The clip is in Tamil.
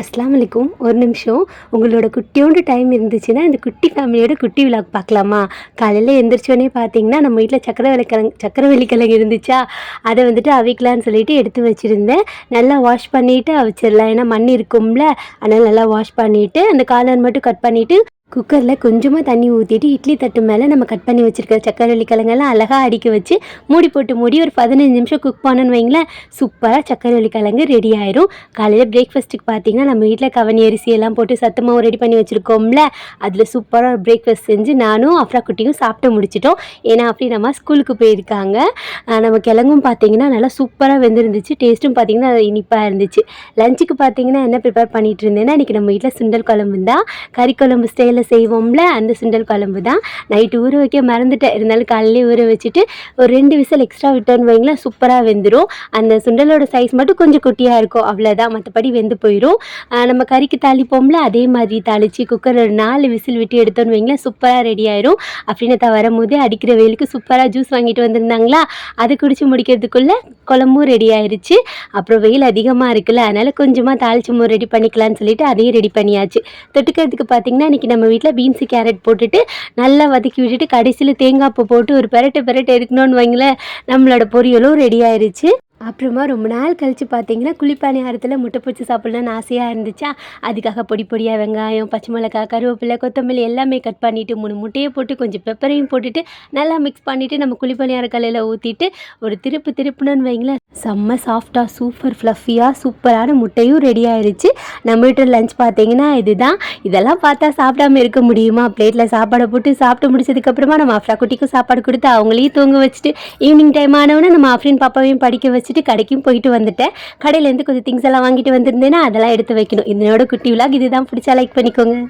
அஸ்லாம் வலைக்கும் ஒரு நிமிஷம். உங்களோட குட்டியோண்டு டைம் இருந்துச்சுன்னா இந்த குட்டி ஃபேமிலியோட குட்டி விழாக் பார்க்கலாமா? காலையில் எந்திரிச்சோடனே பார்த்தீங்கன்னா நம்ம வீட்டில் சக்கரவள்ளி கிழங்கு சக்கரவள்ளி கிழங்கு இருந்துச்சா? அதை வந்துட்டு அவிக்கலான்னு சொல்லிட்டு எடுத்து வச்சுருந்தேன். நல்லா வாஷ் பண்ணிவிட்டு அவிச்சிடலாம். ஏன்னா மண் இருக்கும்ல. அதனால் நல்லா வாஷ் பண்ணிவிட்டு அந்த காலர் மட்டும் கட் பண்ணிவிட்டு குக்கரில் கொஞ்சமாக தண்ணி ஊற்றிட்டு இட்லி தட்டு மேலே நம்ம கட் பண்ணி வச்சுருக்க சக்கரவள்ளி கிழங்கெல்லாம் அழகாக அடிக்க வச்சு மூடி போட்டு மூடி ஒரு பதினஞ்சு நிமிஷம் குக் பண்ணணும்னு வைங்களேன். சூப்பராக சக்கரவள்ளி கிழங்கு ரெடி ஆயிரும். காலையில் பிரேக்ஃபாஸ்ட்டுக்கு பார்த்தீங்கன்னா நம்ம வீட்டில் கவனி அரிசி எல்லாம் போட்டு சத்தமாகவும் ரெடி பண்ணி வச்சுருக்கோம்ல. அதில் சூப்பராக ஒரு பிரேக்ஃபாஸ்ட் செஞ்சு நானும் அஃப்ரா குட்டியும் சாப்பிட்டு முடிச்சிட்டோம். ஏன்னா அப்படி நம்ம ஸ்கூலுக்கு போயிருக்காங்க. நம்ம கிழங்கும் பார்த்தீங்கன்னா நல்லா சூப்பராக வெந்திருந்துச்சு. டேஸ்ட்டும் பார்த்தீங்கன்னா இனிப்பாக இருந்துச்சு. லஞ்சுக்கு பார்த்தீங்கன்னா என்ன ப்ரிப்பேர் பண்ணிட்டு இருந்தேன்னா இன்றைக்கி நம்ம வீட்டில் சுண்டல் குழம்பு தான் கறி குழம்பு ஸ்டைல் சுண்டலில் செய்வோம்ல அந்த சுண்டல் குழம்பு தான் நைட்டு ஊற வைக்க மறந்துட்டேன். இருந்தாலும் காலையிலே ஊற வச்சுட்டு ஒரு ரெண்டு விசில் எக்ஸ்ட்ரா விட்டோன்னு வைங்களேன் சூப்பராக வெந்துடும் அந்த சுண்டலோட சைஸ் மட்டும் கொஞ்சம் குட்டியாக இருக்கும். அவ்வளோதான் மற்றபடி வெந்து போயிடும் நம்ம கறிக்கு தாளிப்போம்ல அதே மாதிரி தாளித்து குக்கர் ஒரு நாலு விசில் விட்டு எடுத்தோன்னு வைங்களேன் சூப்பராக ரெடி ஆயிரும். அப்படின்னு தான் வரும்போதே அடிக்கிற வெயிலுக்கு சூப்பராக ஜூஸ் வாங்கிட்டு வந்திருந்தாங்களா? அதை குடிச்சு முடிக்கிறதுக்குள்ளே குழம்பும் ரெடி ஆயிடுச்சு அப்புறம் வெயில் அதிகமாக இருக்குல்ல அதனால் கொஞ்சமாக தாளிச்சு மோர் ரெடி பண்ணிக்கலாம்னு சொல்லிட்டு அதையும் ரெடி பண்ணியாச்சு. தொட்டுக்கிறதுக்கு பார்த்தீங்கன்னா இன்றைக்கி நம்ம வீட்டில் பீன்ஸு கேரட் போட்டுட்டு நல்லா வதக்கி விட்டுட்டு கடைசியில் தேங்காய் பூ போட்டு ஒரு பெரட்டு பெரட்டு எடுக்கணும்னு வைங்களேன் நம்மளோட பொரியலும் ரெடி ஆயிடுச்சு அப்புறமா ரொம்ப நாள் கழித்து பார்த்தீங்கன்னா குளிப்பானியாரத்தில் முட்டை பொச்சு சாப்பிட்லான்னு ஆசையாக இருந்துச்சா? அதுக்காக பொடி பொடியாக வெங்காயம் பச்சை மிளகாய் கருவேப்பிலை கொத்தமல்லி எல்லாமே கட் பண்ணிவிட்டு மூணு முட்டையை போட்டு கொஞ்சம் பெப்பரையும் போட்டுட்டு நல்லா மிக்ஸ் பண்ணிவிட்டு நம்ம குளிப்பானியார கல்லில் ஊற்றிட்டு ஒரு திருப்பு திருப்புனு வைங்களேன். செம்ம சாஃப்டாக சூப்பர் ஃப்ளஃபியாக சூப்பரான முட்டையும் ரெடி ஆயிடுச்சு நம்ம வீட்டில் லஞ்ச் பார்த்தீங்கன்னா இதுதான். இதெல்லாம் பார்த்தா சாப்பிடாம இருக்க முடியுமா? பிளேட்டில் சாப்பாடை போட்டு சாப்பிட்டு முடிச்சதுக்கப்புறமா நம்ம அஃப்ரா குட்டிக்கும் சாப்பாடு கொடுத்து அவங்களையும் தூங்க வச்சுட்டு ஈவினிங் டைம் ஆனவுடனே நம்ம அஃப்ரின் பாப்பாவையும் படிக்க வச்சுட்டு கடைக்கும் போயிட்டு வந்துட்டேன். கடையிலேருந்து கொஞ்சம் திங்ஸ் எல்லாம் வாங்கிட்டு வந்திருந்தேன்னா அதெல்லாம் எடுத்து வைக்கணும். இதனோட குட்டி விழாக் இதுதான். பிடிச்சா லைக் பண்ணிக்கோங்க.